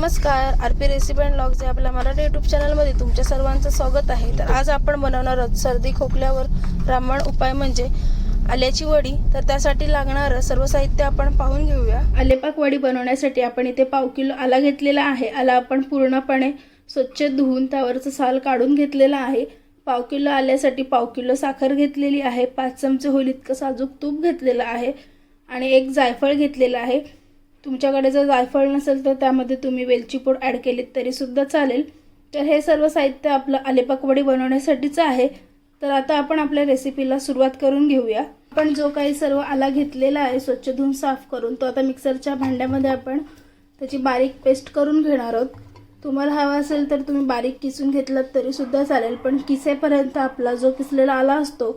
नमस्कार R P recipe and logs या आपल्या मराठी यूट्यूब चॅनलमध्ये तुमच्या सर्वांचं स्वागत आहे. तर आज आपण बनवणार आहोत सर्दी खोकल्यावर ब्राह्मण उपाय म्हणजे आल्याची वडी. तर त्यासाठी लागणारं सर्व साहित्य आपण पाहून घेऊया. आलेपाक वडी बनवण्यासाठी आपण इथे पाव किलो आला घेतलेला आहे. आला आपण पूर्णपणे स्वच्छ धुवून त्यावरचं साल काढून घेतलेला आहे. पाव किलो आल्यासाठी पाव किलो साखर घेतलेली आहे. पाच चमचे होईल इतकं साजूक तूप घेतलेलं आहे. आणि एक जायफळ घेतलेलं आहे. तुमच्याकडे जर जायफळ नसेल तर त्यामध्ये तुम्ही वेलची पूड ॲड केलीत तरीसुद्धा चालेल. तर हे सर्व साहित्य आपलं आलेपाकवडी बनवण्यासाठीचं आहे. तर आता आपण आपल्या रेसिपीला सुरुवात करून घेऊया. आपण जो काही सर्व आला घेतलेला आहे स्वच्छ धुवून साफ करून तो आता मिक्सरच्या भांड्यामध्ये आपण त्याची बारीक पेस्ट करून घेणार आहोत. तुम्हाला हवा असेल तर तुम्ही बारीक किसून घेतलात तरीसुद्धा चालेल पण किसेपर्यंत आपला जो किसलेला आला असतो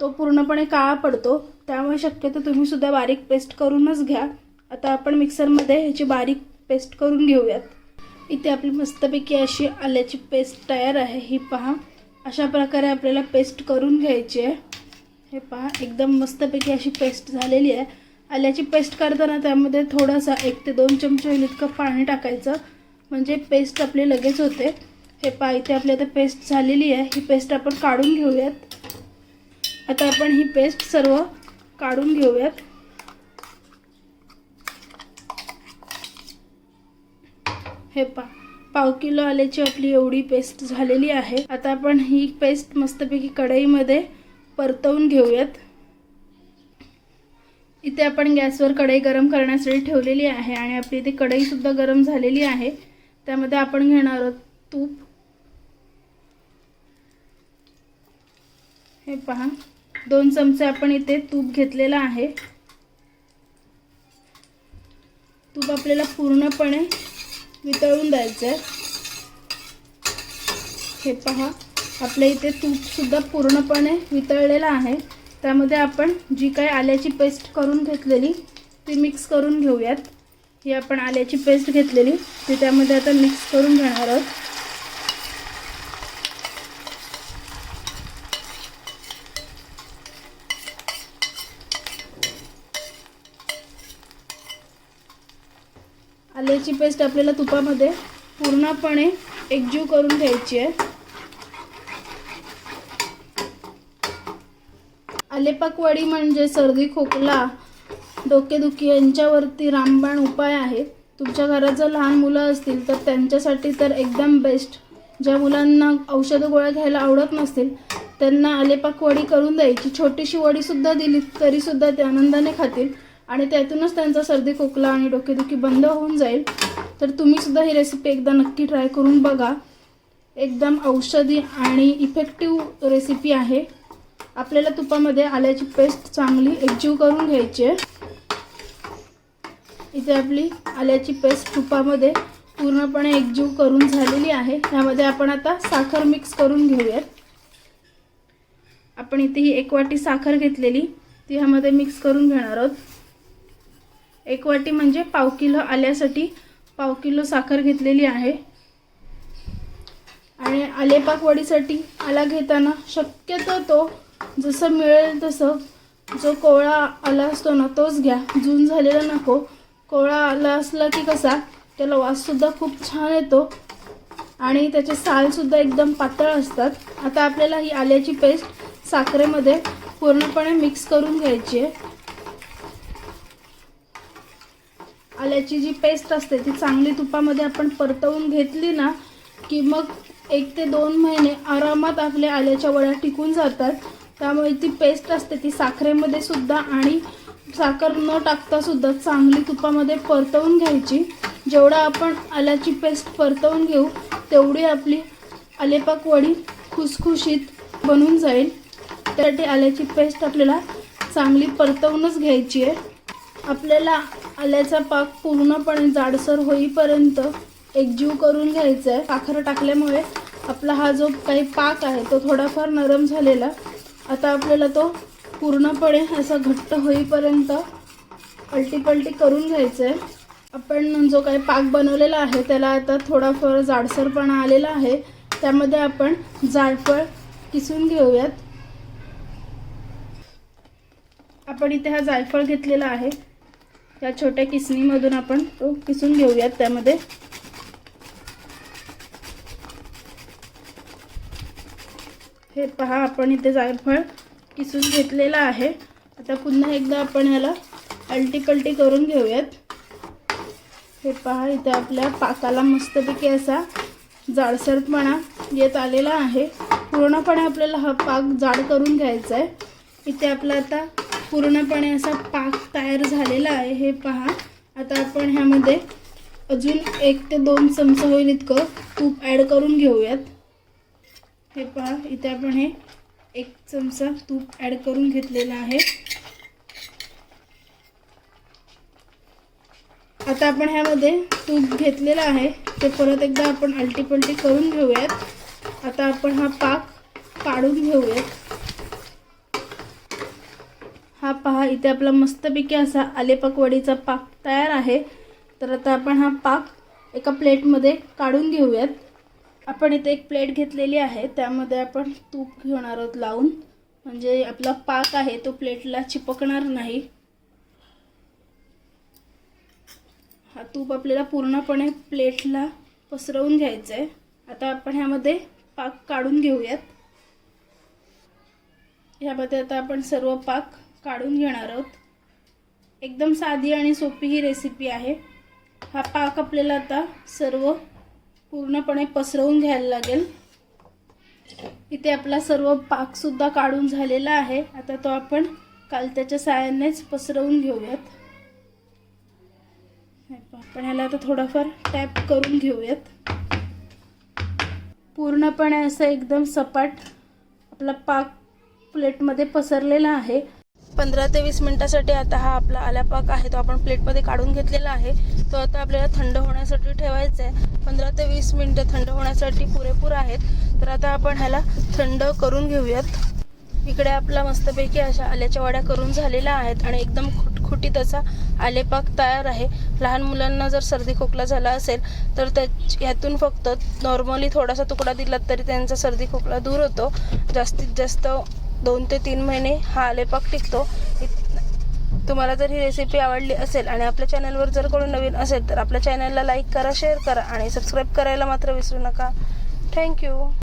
तो पूर्णपणे काळा पडतो. त्यामुळे शक्यतो तुम्हीसुद्धा बारीक पेस्ट करूनच घ्या. आता आपण मिक्सरमध्ये ह्याची बारीक पेस्ट करून घेऊयात. इथे आपली मस्तपैकी अशी आल्याची पेस्ट तयार आहे. ही पहा. अशा प्रकारे आपल्याला पेस्ट करून घ्यायची आहे. हे पहा. एकदम मस्तपैकी अशी पेस्ट झालेली आहे. आल्याची पेस्ट करताना त्यामध्ये थोडासा एक ते दोन चमचे होईल इतकं पाणी टाकायचं. म्हणजे पेस्ट आपली लगेच होते. हे पहा. इथे आपली आता पेस्ट झालेली आहे. ही पेस्ट आपण काढून घेऊयात. आता आपण ही पेस्ट सर्व काढून घेऊयात. हे पा पाव किलो आल्याची आपली एवढी पेस्ट झालेली आहे. आता आपण ही पेस्ट मस्तपैकी कढईमध्ये परतवून घेऊयात. इथे आपण गॅसवर कढई गरम करण्यासाठी ठेवलेली आहे आणि आपली इथे कढईसुद्धा गरम झालेली आहे. त्यामध्ये आपण घेणार आहोत तूप. हे पहा दोन चमचे आपण इथे तूप घेतलेलं आहे. तूप आपल्याला पूर्णपणे वितळून द्यायचं आहे हे पहा आपल्या इथे तूपसुद्धा पूर्णपणे वितळलेलं आहे. त्यामध्ये आपण जी काही आल्याची पेस्ट करून घेतलेली ती मिक्स करून घेऊयात. ही आपण आल्याची पेस्ट घेतलेली ती त्यामध्ये आता मिक्स करून घेणार आहोत. आल्याची पेस्ट आपल्याला तुपामध्ये पूर्णपणे एकजीव करून घ्यायची आहे. आलेपाकवाडी म्हणजे सर्दी खोकला डोकेदुखी यांच्यावरती रामबाण उपाय आहे तुमच्या घरात जर लहान मुलं असतील तर त्यांच्यासाठी तर एकदम बेस्ट ज्या मुलांना औषधं गोळ्या घ्यायला आवडत नसतील त्यांना आलेपाक वडी करून द्यायची. छोटीशी वडीसुद्धा दिली तरीसुद्धा ते आनंदाने खातील. आणि त्यातूनच त्यांचा सर्दी खोकला आणि डोकेदुखी बंद होऊन जाईल. तर तुम्ही सुद्धा ही रेसिपी एकदा नक्की ट्राय करून बघा. एकदम औषधी आणि इफेक्टिव्ह रेसिपी आहे. आपल्याला तुपामध्ये आल्याची पेस्ट चांगली एकजीव करून घ्यायची आहे. इथे आपली आल्याची पेस्ट तुपामध्ये पूर्णपणे एकजीव करून झालेली आहे. त्यामध्ये आपण आता साखर मिक्स करून घेऊयात. आपण इथे ही एक वाटी साखर घेतलेली. ती ह्यामध्ये मिक्स करून घेणार आहोत. एक वाटी म्हणजे पाव किलो आल्यासाठी पाव किलो साखर घेतलेली आहे. आणि आलेपाकवडीसाठी आला घेताना शक्यतो तो जसं मिळेल तसं जो कोवळा आला असतो ना तोच घ्या. जून झालेला नको. कोवळा आला असला की कसा त्याला वाससुद्धा खूप छान येतो. आणि त्याचे सालसुद्धा एकदम पातळ असतात. आता आपल्याला ही आल्याची पेस्ट साखरेमध्ये पूर्णपणे मिक्स करून घ्यायची आहे. आल्याची जी पेस्ट असते ती चांगली तुपामध्ये आपण परतवून घेतली ना की मग एक ते दोन महिने आरामात आपल्या आल्याच्या वड्या टिकून जातात. त्यामुळे ती पेस्ट असते ती साखरेमध्ये सुद्धा आणि साखर न टाकता सुद्धा चांगली तुपामध्ये परतवून घ्यायची. जेवढा आपण आल्याची पेस्ट परतवून घेऊ तेवढी आपली आलेपाक वडी खुसखुशीत बनून जाईल. त्यासाठी आल्याची पेस्ट आपल्याला चांगली परतवूनच घ्यायची आहे. आपल्याला आल्याचा पाक पूर्णपणे जाडसर होईपर्यंत एकजीव करून घ्यायचा आहे साखर टाकल्यामुळे आपला हा जो काही पाक आहे तो थोडाफार नरम झालेला. आता आपल्याला तो पूर्णपणे असा घट्ट होईपर्यंत पलटी करून घ्यायचं आहे आपण जो काही पाक बनवलेला आहे त्याला आता थोडाफार जाडसरपणा आलेला आहे. त्यामध्ये आपण जायफळ किसून घेऊयात. आपण इथे हा जायफळ घेतलेला आहे. या छोट्या किसणीमधून आपण तो किसून घेऊयात त्यामध्ये. हे पहा आपण इथे जायफळ किसून घेतलेलं आहे. आता पुन्हा एकदा आपण याला अल्टीकल्टी करून घेऊयात. हे पहा इथे आपल्या पाकाला मस्तपैकी असा जाडसरपणा येत आलेला आहे. पूर्णपणे आपल्याला हा पाक जाड करून घ्यायचा आहे. इथे आपला आता पूर्णपणे असा पाक तयार झालेला आहे हे पहा. आता आपण ह्यामध्ये अजून एक ते दोन चमचा होईल इतकं. तूप ॲड करून घेऊयात. हे पहा इथे आपण हे एक चमचा तूप ॲड करून घेतलेला आहे. आता आपण ह्यामध्ये तूप घेतलेलं आहे. ते परत एकदा आपण अलटीपलटी करून घेऊयात. आता आपण हा पाक काढून घेऊयात. हा पहा इथे आपला मस्तपैकी असा आलेपकवडीचा पाक तयार आहे. तर आता आपण हा पाक एका प्लेटमध्ये काढून घेऊयात. आपण इथे एक प्लेट घेतलेली आहे त्यामध्ये आपण तूप घेणार आहोत लावून. म्हणजे आपला पाक आहे तो प्लेटला चिपकणार नाही. हा तूप आपल्याला पूर्णपणे प्लेटला पसरवून घ्यायचं आहे आता आपण ह्यामध्ये पाक काढून घेऊयात. ह्यामध्ये आता आपण सर्व पाक काढून घेणार आहोत. एकदम साधी आणि सोपी ही रेसिपी आहे. हा पाक आपल्याला आता सर्व पूर्णपणे पसरवून घ्यायला लागेल. इथे आपला सर्व पाकसुद्धा काढून झालेला आहे. आता तो आपण कालत्याच्या साहाय्यानेच पसरवून घेऊयात. आपण ह्याला आता थोडाफार टॅप करून घेऊयात. पूर्णपणे असं एकदम सपाट आपला पाक प्लेटमध्ये पसरलेला आहे. पंधरा ते वीस मिनटासाठी आता हा आपला आल्यापाक आहे तो आपण प्लेटमध्ये काढून घेतलेला आहे. तो आता आपल्याला थंड होण्यासाठी ठेवायचा आहे. पंधरा ते वीस मिनटं थंड होण्यासाठी पुरेपूर आहेत. तर आता आपण ह्याला थंड करून घेऊयात. इकडे आपला मस्तपैकी अशा आल्याच्या वड्या करून झालेल्या आहेत आणि एकदम खुटखुटीत असा आलेपाक तयार आहे. लहान मुलांना जर सर्दी खोकला झाला असेल तर त्या ह्यातून फक्त नॉर्मली थोडासा तुकडा दिला तरी त्यांचा सर्दी खोकला दूर होतो. जास्तीत जास्त दोन ते तीन महिने हा आलेपाक टिकतो. तुम्हाला जर ही रेसिपी आवडली असेल आणि आपल्या चॅनलवर जर कोणी नवीन असेल तर आपल्या चॅनलला लाईक करा शेअर करा आणि सबस्क्राईब करायला मात्र विसरू नका. थँक्यू